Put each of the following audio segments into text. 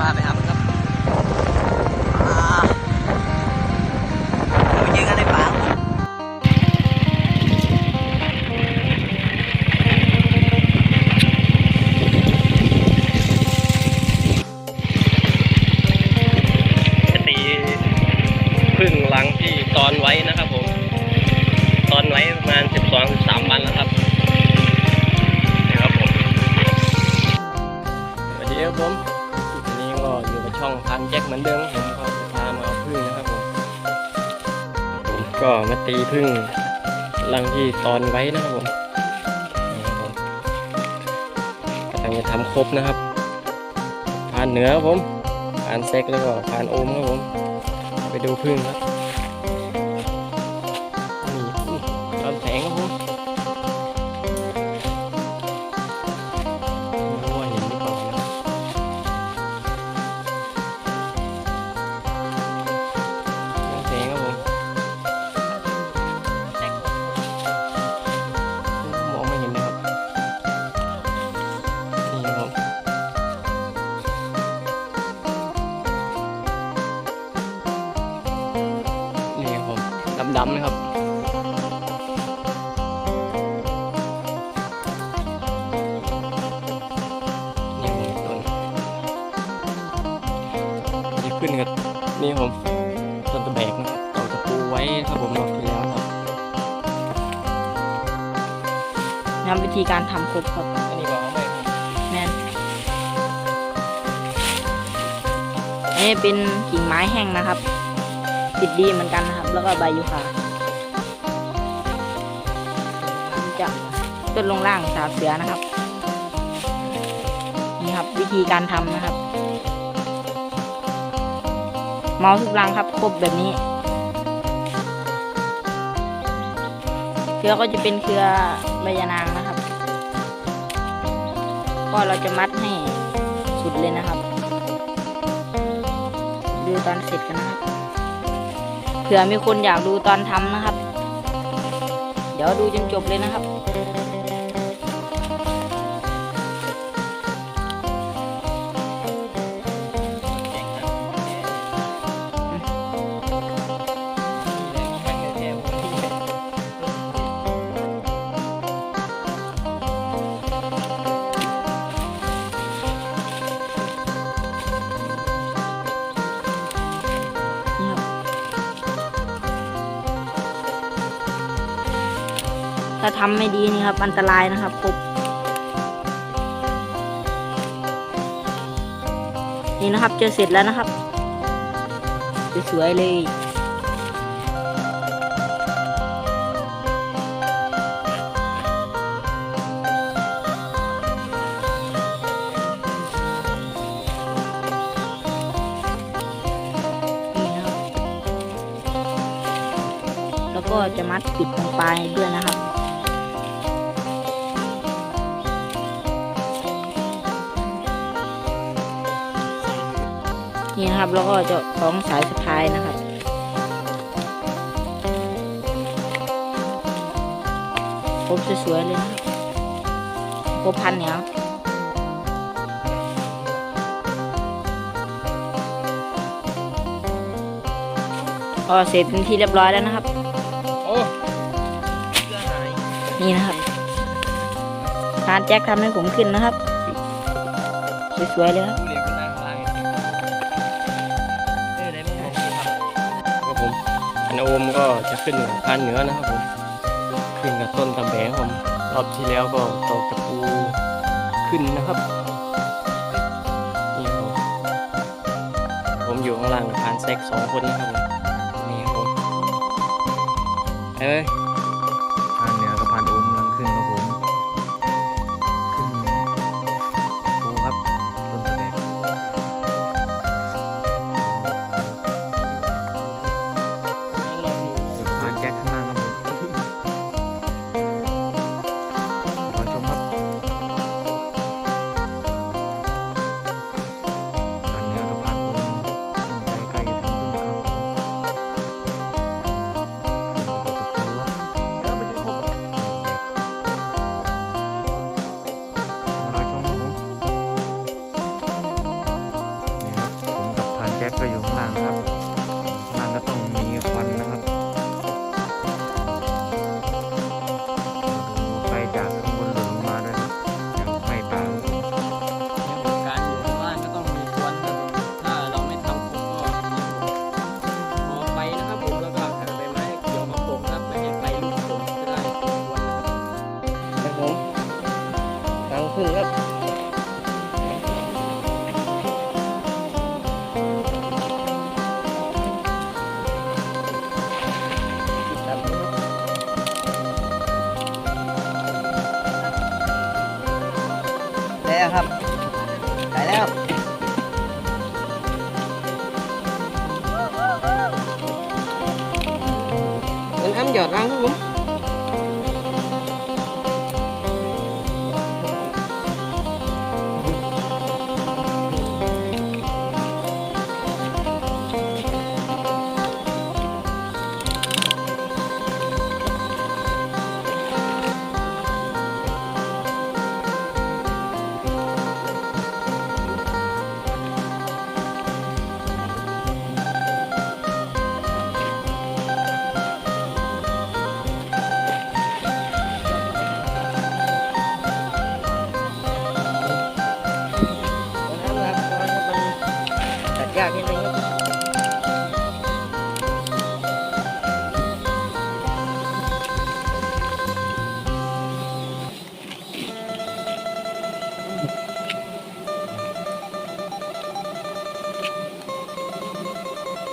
มาไปหามันครั ก็มาตีพึ่งหลังที่ตอนไว้นะครับผมนี่ครับผมกำลังจะทำครบนะครับผ่านเหนือครับผมผ่านเซ็กแล้วก็ผ่านโอมครับผม ไปดูพึ่งครับ ดำๆนะครับนี่ผมต้นนี่ขึ้นกับนี่ผมต้นตะแบกนะครับต่อตะปูไว้ครับผมรอบที่แล้วครับนำวิธีการทำครบครับอันนี้ก็เอาไปแมนอันนี้เป็นกิ่งไม้แห้งนะครับ ติดดีเหมือนกันนะครับ แล้วก็ใบยูคาจะต้นลงล่างสาเสือนะครับ นี่ครับวิธีการทำนะครับ เมาส์ทุกรังครับครบแบบนี้เครือก็จะเป็นเครือใบยานางนะครับ ก็เราจะมัดให้สุดเลยนะครับ ดูตอนเสร็จกันนะครับ ผื่อมีคนอยากดูตอนทำนะครับ เดี๋ยวดูจนจบเลยนะครับ ทำไม่ดีนี่ครับ อันตรายนะครับครบนี่นะครับจะเสร็จแล้วนะครับสวยๆเลยนี่นะครับแล้วก็จะมัดปิดตรงปลายด้วยนะครับ นี่นะครับ แล้วก็จะคล้องสายสะพายนะครับผมสวยๆเลยนะครับโคพันเนี่ยครับก็เสร็จเป็นที่เรียบร้อยแล้วนะครับ โอ้เสื้อหายนี่นะครับพานแจ็คทำให้ผมขึ้นนะครับ สวยๆเลยครับ โอมก็จะขึ้นทานเหนือนะครับผมขึ้นกับต้นตะแบงผมรอบที่แล้วก็ตอกตะปูขึ้นนะครับนี่ครับผมผมอยู่ข้างล่างกับพานแซกสองคนนะครับผมนี่ครับผมเอ้ย Hit.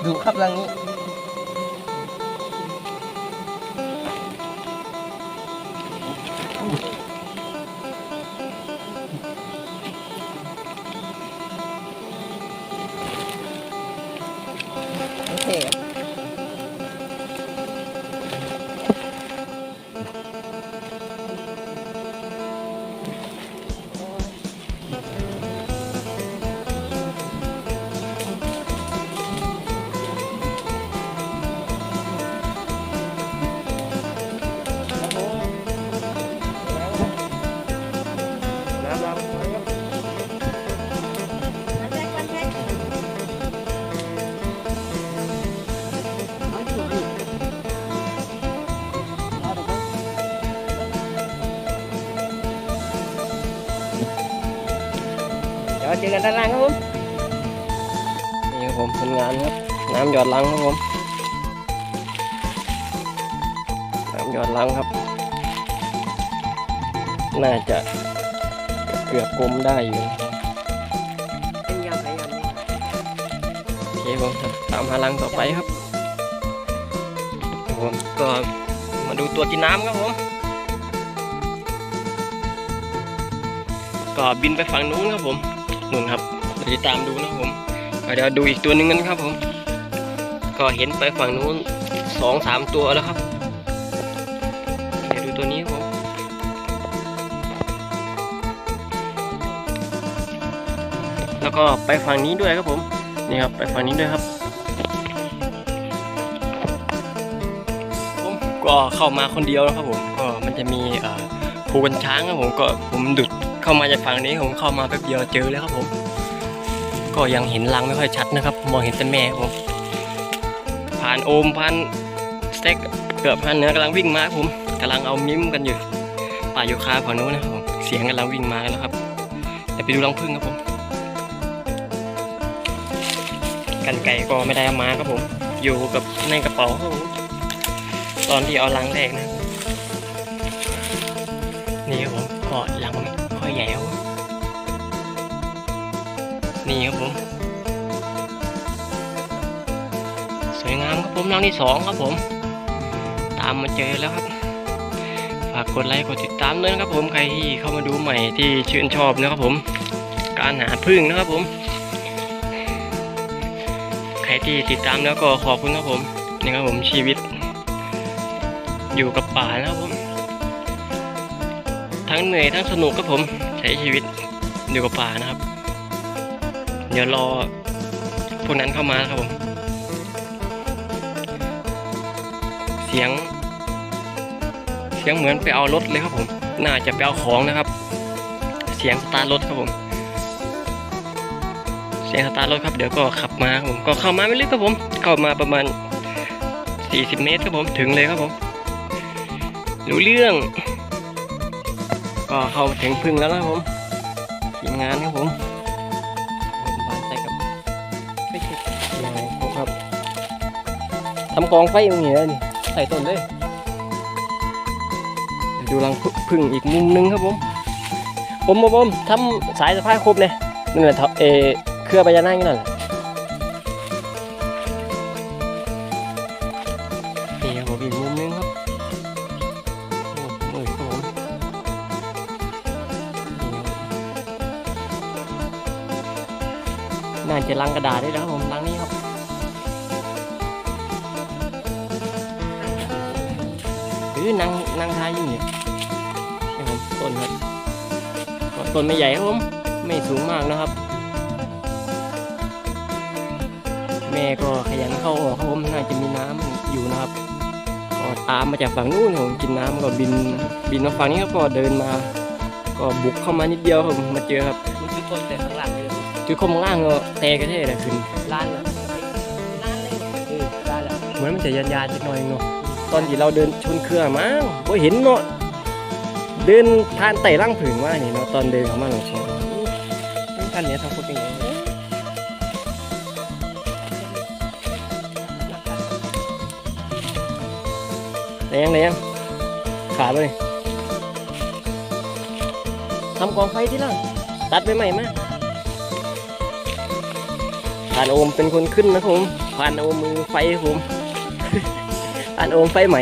ดูครับรังนี้ อกันด้านล่างครับผมนี่ครับผมผลงานครับน้ำหยอดลังครับผมน้ำหยอดลังครับ น่าจะเกือบกลมได้อยู่เป็นยำไปยำโอเคผมตามหาลังต่อไปครับครับผมก็มาดูตัวกินน้ำครับผมก็บินไปฝั่งนู้นครับผม นู่นครับเดี๋ยวจะตามดูนะครับผมเดี๋ยวดูอีกตัวหนึ่งกันครับผม ก็เห็นไปฝั่งนู้นสองสามตัวแล้วครับ เดี๋ยวดูตัวนี้ครับผมแล้วก็ไปฝั่งนี้ด้วยครับผมนี่ครับไปฝั่งนี้ด้วยครับผมก็เข้ามาคนเดียวนะครับผมก็มันจะมีภูกันช้างครับผมก็ผมดุด เข้ามาจากฝั่งนี้ผมเข้ามาแป๊บเดียวเจอแล้วครับผม ก็ยังเห็นรังไม่ค่อยชัดนะครับ มองเห็นแต่แม่ผมผ่านโอมผ่านสเต็กเกือบผ่านเนื้อกำลังวิ่งมาครับผมกำลังเอามิมกันอยู่ป่าโยคาฝั่งนู้นนะครับผมเสียงกำลังวิ่งมากันแล้วครับเดี๋ยวไปดูรังผึ้งครับผม กันไก่ก็ไม่ได้เอามาครับผม อยู่กับในกระเป๋าครับผมตอนที่เอาลังแรกนะนี่ครับผมก็ลัง ใหญ่ครับนี่ครับผม สวยงามครับผมรังที่สองครับผม ตามมาเจอแล้วครับ ฝากกดไลค์กดติดตามด้วยนะครับผมใครที่เข้ามาดูใหม่ที่ชื่นชอบนะครับผม การหาพึ่งนะครับผม ใครที่ติดตามแล้วก็ขอบคุณครับผมนี่ครับผมชีวิต อยู่กับป่านะครับผม ทั้งเหนื่อยทั้งสนุกครับผมใช้ชีวิตอยู่กับป่านะครับ เดี๋ยวรอพวกนั้นเข้ามาครับผม เสียง เสียงเหมือนไปเอารถเลยครับผม น่าจะไปเอาของนะครับ เสียงสตาร์รถครับผม เสียงสตาร์รถครับเดี๋ยวก็ขับมาครับผมก็เข้ามาไม่ลึกครับผม เข้ามาประมาณ 40 เมตรครับผมถึงเลยครับผมรู้เรื่อง ก็เข้าถึงพึ่งแล้วนะครับผมทีมงานครับผมบ้านใส่กับไม่ใช่ยังไงครับทำกองไฟอย่างนี้เลยนี่ใส่ต้นเลยเดี๋ยวดูรังพึ่งอีกมุมหนึงครับผมผม ผมผมทำสายสะพายครบเลยนั่นแหละเออเครือพญานาคนี่นั่นแหละ คือนางนางทายอยู่เนี่ยนี่ผมต้นครับต้นไม่ใหญ่ครับผมไม่สูงมากนะครับ แม่ก็ขยันเข้าออกครับผมน่าจะมีน้ำอยู่นะครับก็ตามมาจากฝั่งนู้นผมกินน้ำก็บินบินมาฝั่งนี้ก็เดินมา ก็บุกเข้ามานิดเดียวครับมาเจอครับมันคือต้นแต่ข้างหลังเลยคือคมล่างก็แตกระเทยเลยคืนล้านเหรอล้านเลยล้านเหรอเหมือนมันจะยานยนิดหน่อยเงาะ ตอนที่เราเดินชนเครือมั้งก็เห็นเนาะเดินทานไต่ร่างผืนว่าเนี่เนาะตอนเดินเข้ามาหลงชีท่านเนี่ยทำคนเป็นไงไหนยังไหนยังขาดเลยทำกองไฟที่ล่ะตัดไปใหม่มาผ่านโอมเป็นคนขึ้นนะผมผ่านโอมมือไฟผม อันโอมไฟไหม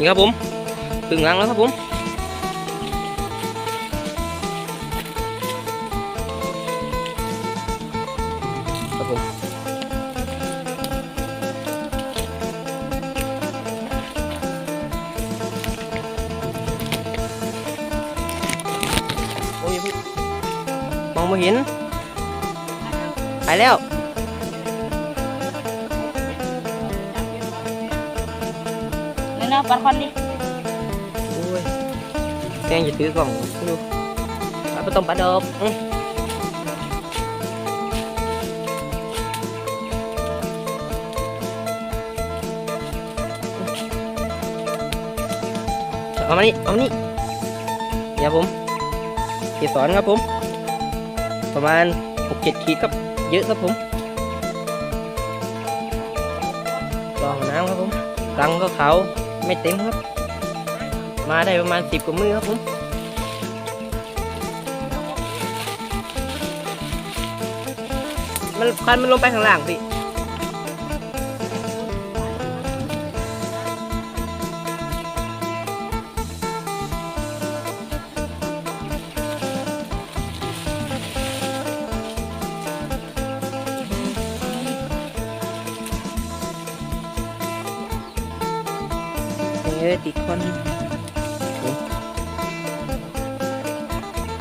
นี่ครับผมพึ่งรังแล้วครับผมครับผมมองไม่เห็นไปแล้ว เอาปัดควันดิโอ้ยแกงจะตื้อก่องดูปัดต้มปลาดอกเอามานี่เอานี่เดี๋ยวผมเกสอนครับผม ประมาณหกเจ็ดขีดครับ เยอะครับผมรองน้ำครับผมรังก็เขา ไม่เต็มครับ มาได้ประมาณสิบกว่ามือครับผมมันคันมันลงไปข้างล่างสิ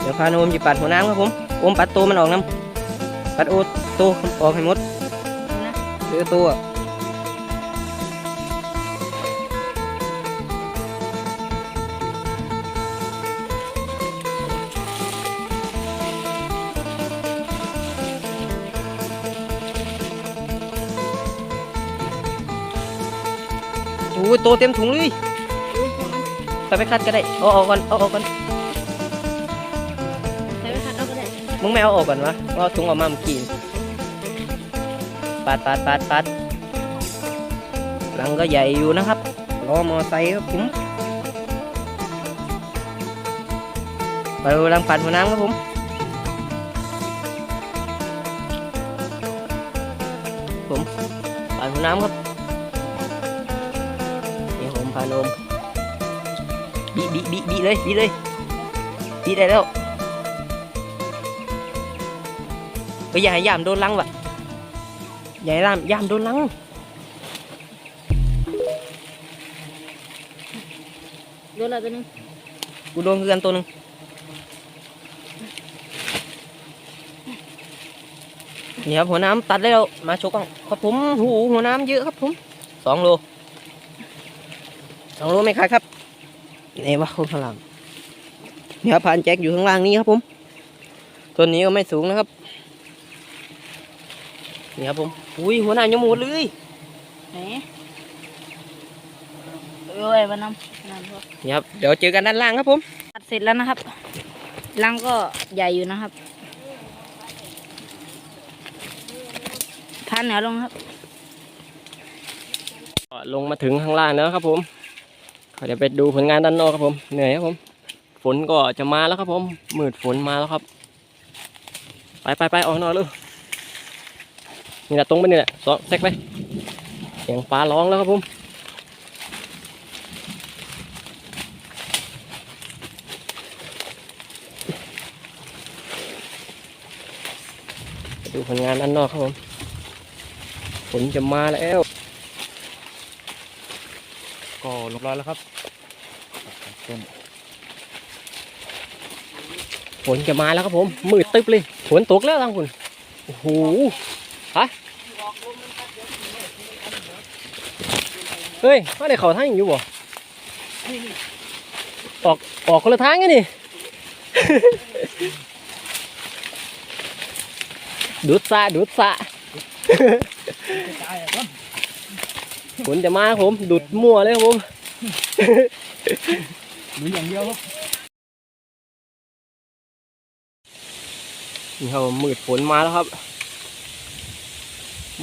ี๋ยวพานุ่มจิปัดหัวน้ำครับผมอมปัดตัวมันออกน้ำปัดโอตัวออกให้หมดหรือตัวโอ้ยโตเต็มถุงเลย ไปไปคัดก็ได้เอาออกก่อนเอาออกก่อน มึงไม่เอาออกก่อนวะเอาถุงออกมาเมื่อกี้ปัดปัดปัดปัดหลังก็ใหญ่อยู่นะครับร้อมอไซค์ครับผมไปหลังปัดหัวน้ำครับผมผมปัดหัวน้ำครับนี่ผมพานมบีบีบีบีเลยบีเลยบีได้แล้ว เฮ้ยอย่ายามโดนลังวะอย่ายามยามโดนลังโดนอะไรตัวนึงกูโดนเงินตัวนึงนี่ครับหัวน้ำตัดได้แล้วมาชว์กล้องครับผมหูหัวน้ำเยอะครับผมสองโลสองโลไม่ขายครับนี่ว่าคนข้าพลังนี่ครับผ่านแจ็คอยู่ข้างล่างนี้ครับผมตัวนี้ก็ไม่สูงนะครับ นี่ครับผมอุ้ยหัวน้ำยังหมดเลยไหนเอ้ยวันน้ำน้ำพวกนี่ครับเดี๋ยวเจอกันด้านล่างครับผมตัดเสร็จแล้วนะครับรังก็ใหญ่อยู่นะครับพันเหนือลงครับก็ลงมาถึงข้างล่างแล้วครับผมก็เดี๋ยวไปดูผลงานด้านนอกครับผมเหนื่อยครับผม ฝนก็จะมาแล้วครับผมมืดฝนมาแล้วครับ ไปไปไปออกนอกเลย นี่แหละตรงไปนี่แหละสองเซกไปเสียงฟ้าร้องแล้วครับผมไปดูผลงานด้านนอกครับผมฝนจะมาแล้ว ก็เรียบร้อยแล้วครับต้นฝนจะมาแล้วครับผมมืดตึ๊บเลยฝนตกแล้วทางคุณโอ้โหฮะ เฮ้ยมาได้เข่าทางอยู่บ่ออกออกคนละทางไงนี่ ดูดซะดูดซะฝนจะมาครับผมดูดมั่วเลยครับผมหรืออย่างเดียวครับนี่ครับผมมืดฝนมาแล้วครับ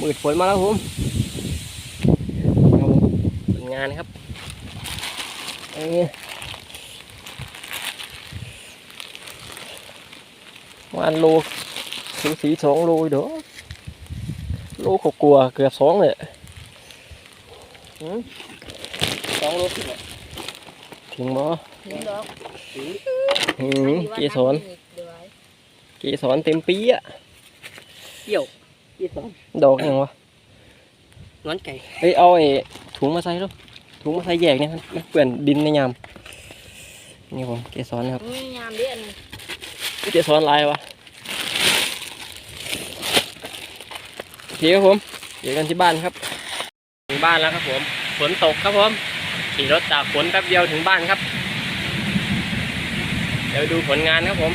มืดฝนมาแล้วครับผมครับผมเป็น งานครับเอ้ยวันโลสูสีสองโลอยู่เด้อโลเขากลัวเกือบสองเลยหืมสองโลถึงไหมถึงบ่หืมเกสรเกสรเต็มปีอะเกี่ยวเกี่ยวดอกยังวะนอนไก่เอ้ยเอาไอ้ถุงมาใส่แล้ว ถุงมาใส่แยกเนี่ยมันมันเปื่อนดินในยามนี่ผมเกสรนะครับนี่ยามเดือนเกสรลายวะโอเคครับผมเดี๋ยวกันที่บ้านครับถึงบ้านแล้วครับผมฝนตกครับผมขี่รถจากฝนแป๊บเดียวถึงบ้านครับ เดี๋ยวดูผลงานครับผม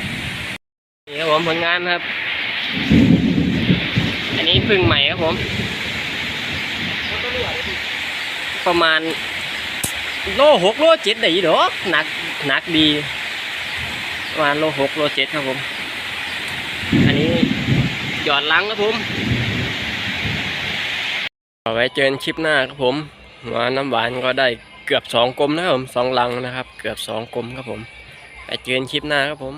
นี่ครับผมผลงานครับ อันนี้พึ่งใหม่ครับผม ประมาณ โลหกโลเจ็ดได้อยู่ดอกหนักหนักดีประมาณโลหกโลเจ็ดครับผม อันนี้หยอดลังครับผมเอาไว้เจอนคลิปหน้าครับผมหัวน้ำหวานก็ได้เกือบสองกลมนะครับผมสองลังนะครับ เกือบสองกลมครับผมไปเจอนคลิปหน้าครับผม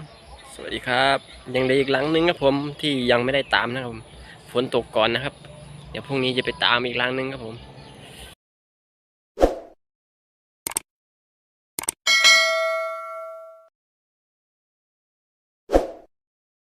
สวัสดีครับ ยังเหลืออีกหลังนึงครับผมที่ยังไม่ได้ตามนะครับผมฝนตกก่อนนะครับ เดี๋ยวพรุ่งนี้จะไปตามอีกลังนึงครับผม